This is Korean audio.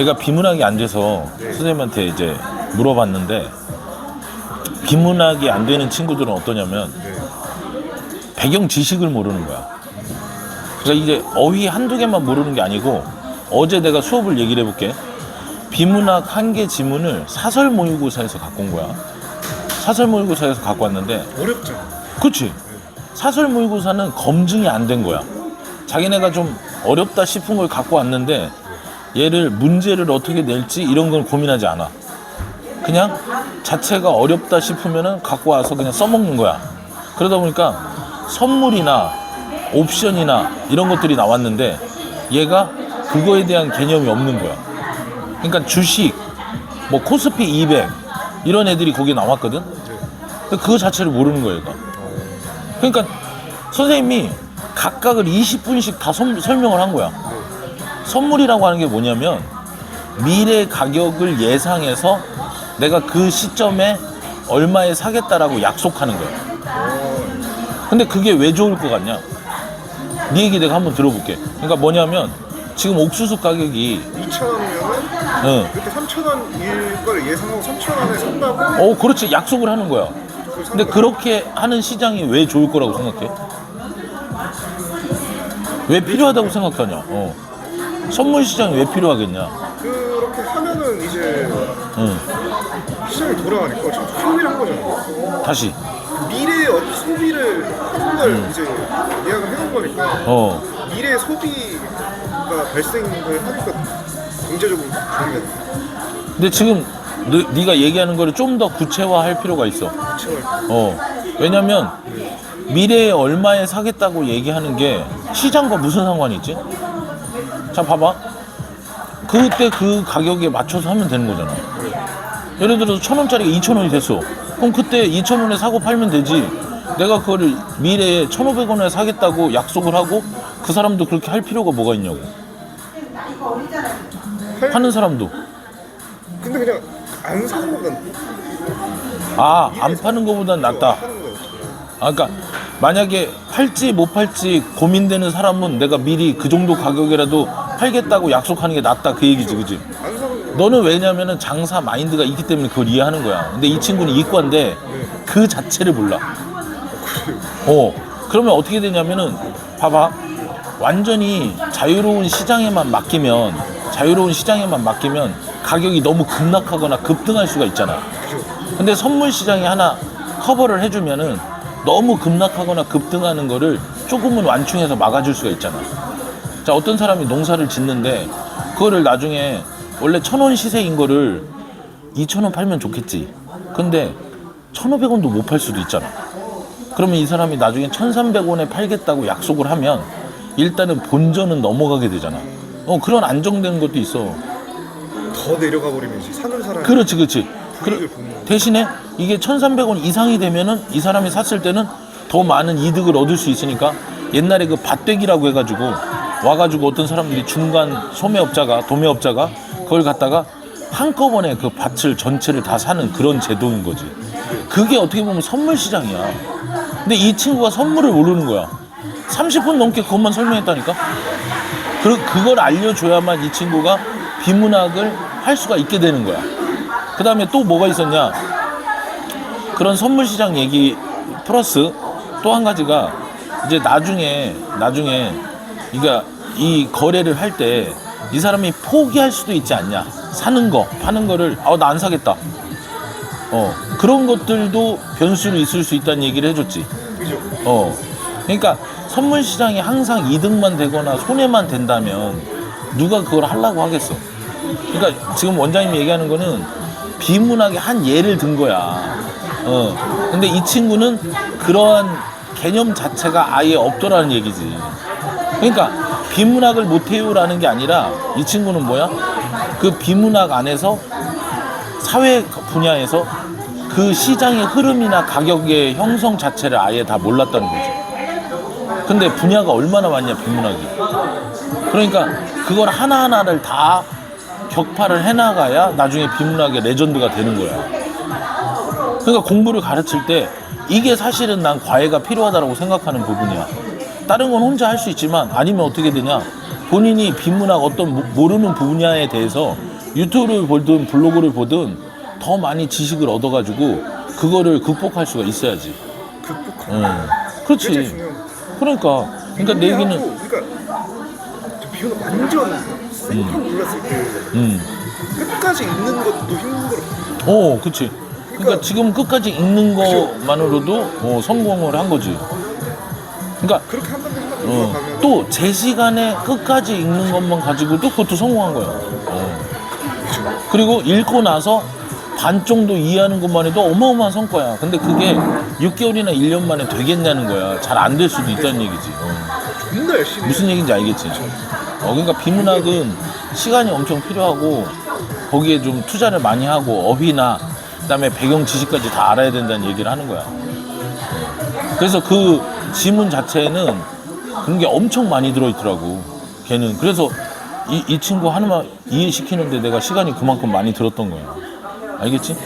얘가 비문학이 안 돼서 선생님한테 이제 물어봤는데 비문학이 안 되는 친구들은 어떠냐면 배경 지식을 모르는 거야. 그러니까 이제 어휘 한두 개만 모르는 게 아니고 어제 내가 수업을 얘기를 해볼게. 비문학 한 개 지문을 사설 모의고사에서 갖고 온 거야. 사설 모의고사에서 갖고 왔는데 어렵죠. 그렇지. 사설 모의고사는 검증이 안 된 거야. 자기네가 좀 어렵다 싶은 걸 갖고 왔는데 얘를 문제를 어떻게 낼지 이런 건 고민하지 않아. 그냥 자체가 어렵다 싶으면은 갖고 와서 그냥 써먹는 거야. 그러다 보니까 선물이나 옵션이나 이런 것들이 나왔는데 얘가 그거에 대한 개념이 없는 거야. 그러니까 주식, 뭐 코스피 200 이런 애들이 거기 나왔거든. 그거 자체를 모르는 거예요. 그러니까 선생님이 각각을 20분씩 다 선- 설명을 한 거야. 선물이라고 하는 게 뭐냐면 미래 가격을 예상해서 내가 그 시점에 얼마에 사겠다라고 약속하는 거야. 근데 그게 왜 좋을 것 같냐? 네 얘기 내가 한번 들어볼게. 그러니까 뭐냐면 지금 옥수수 가격이 2,000원이면은 응. 그때 3,000원일 걸 예상하고 3,000원에 산다고 어 그렇지 약속을 하는 거야. 근데 그렇게 하는 시장이 왜 좋을 거라고 생각해? 왜 필요하다고 생각하냐? 어. 선물 시장이 왜 필요하겠냐? 그렇게 하면은 이제 응. 시장이 돌아가니까 지금 소비를 한 거잖아. 다시. 미래의 어떤 소비를 하는 걸 이제 예약을 해놓은 거니까 어. 미래 소비가 발생을 하니까 경제적으로 좋은 근데 지금 너, 네가 얘기하는 거를 좀 더 구체화할 필요가 있어. 게 어. 왜냐면 미래에 얼마에 사겠다고 얘기하는 게 시장과 무슨 상관이 있지? 자, 봐봐. 그때 그 가격에 맞춰서 하면 되는 거잖아. 예를 들어서 천 원짜리가 이천 원이 됐어. 그럼 그때 이천 원에 사고 팔면 되지. 내가 그거를 미래에 천오백 원에 사겠다고 약속을 하고 그 사람도 그렇게 할 필요가 뭐가 있냐고. 하는 사람도. 근데 그냥 안 사는 것보단 아, 안 파는 것보단 낫다. 하는 거예요. 아, 그러니까 만약에 팔지 못 팔지 고민되는 사람은 내가 미리 그 정도 가격이라도 팔겠다고 약속하는 게 낫다 그 얘기지, 그지? 너는 왜냐면은 장사 마인드가 있기 때문에 그걸 이해하는 거야. 근데 이 친구는 이과인데 그 자체를 몰라. 어, 그러면 어떻게 되냐면은 봐봐. 완전히 자유로운 시장에만 맡기면 자유로운 시장에만 맡기면 가격이 너무 급락하거나 급등할 수가 있잖아. 근데 선물 시장이 하나 커버를 해주면은 너무 급락하거나 급등하는 거를 조금은 완충해서 막아줄 수가 있잖아. 자, 어떤 사람이 농사를 짓는데 그거를 나중에 원래 천 원 시세인 거를 이천 원 팔면 좋겠지. 근데 천오백 원도 못 팔 수도 있잖아. 그러면 이 사람이 나중에 천삼백 원에 팔겠다고 약속을 하면 일단은 본전은 넘어가게 되잖아. 어, 그런 안정된 것도 있어. 더 내려가 버리면 이제 사는 사람이 그렇지, 그렇지. 그, 거죠. 대신에 이게 1,300원 이상이 되면은 이 사람이 샀을 때는 더 많은 이득을 얻을 수 있으니까 옛날에 그 밭대기라고 해가지고 와가지고 어떤 사람들이 중간 소매업자가 도매업자가 그걸 갖다가 한꺼번에 그 밭을 전체를 다 사는 그런 제도인 거지. 그게 어떻게 보면 선물 시장이야. 근데 이 친구가 선물을 모르는 거야. 30분 넘게 그것만 설명했다니까. 그, 그걸 알려줘야만 이 친구가 비문학을 할 수가 있게 되는 거야. 그 다음에 또 뭐가 있었냐. 그런 선물 시장 얘기 플러스 또 한 가지가 이제 나중에, 나중에, 그러니까 이 거래를 할 때 이 사람이 포기할 수도 있지 않냐. 사는 거, 파는 거를, 아, 나 안 사겠다. 어, 그런 것들도 변수로 있을 수 있다는 얘기를 해줬지. 어. 그러니까 선물 시장이 항상 이득만 되거나 손해만 된다면 누가 그걸 하려고 하겠어. 그러니까 지금 원장님이 얘기하는 거는 비문학의 한 예를 든 거야. 어. 근데 이 친구는 그러한 개념 자체가 아예 없더라는 얘기지. 그러니까 비문학을 못해요라는 게 아니라 이 친구는 뭐야? 그 비문학 안에서 사회 분야에서 그 시장의 흐름이나 가격의 형성 자체를 아예 다 몰랐다는 거죠. 근데 분야가 얼마나 많냐, 비문학이. 그러니까 그걸 하나하나를 다 격파를 해나가야 나중에 비문학의 레전드가 되는 거야. 그러니까 공부를 가르칠 때 이게 사실은 난 과외가 필요하다고 생각하는 부분이야. 다른 건 혼자 할 수 있지만 아니면 어떻게 되냐. 본인이 비문학 어떤 모- 모르는 분야에 대해서 유튜브를 보든 블로그를 보든 더 많이 지식을 얻어가지고 그거를 극복할 수가 있어야지. 극복하는 응. 제일 그렇지. 그러니까. 그러니까 내 얘기는, 그러니까 저 비오는 완전 생판 올랐을 때 음. 끝까지 읽는 것도 힘들어. 어, 그치. 그러니까 지금 끝까지 읽는 것만으로도 어, 성공을 한 거지. 그러니까 그렇게 한 번도 생각 못 어, 가면 또 제 시간에 끝까지 읽는 것만 가지고도 그것도 성공한 거야. 어. 그리고 읽고 나서 반 정도 이해하는 것만 해도 어마어마한 성과야. 근데 그게 6개월이나 1년 만에 되겠냐는 거야. 잘 안 될 수도 있다는 얘기지. 어. 존나 열심히 무슨 얘기인지 알겠지? 어, 그러니까 비문학은 시간이 엄청 필요하고 거기에 좀 투자를 많이 하고 어휘나 그다음에 배경 지식까지 다 알아야 된다는 얘기를 하는 거야. 어. 그래서 그 지문 자체에는 그런 게 엄청 많이 들어있더라고. 걔는 그래서 이, 이 친구 하나만 이해시키는데 내가 시간이 그만큼 많이 들었던 거야. 알겠지?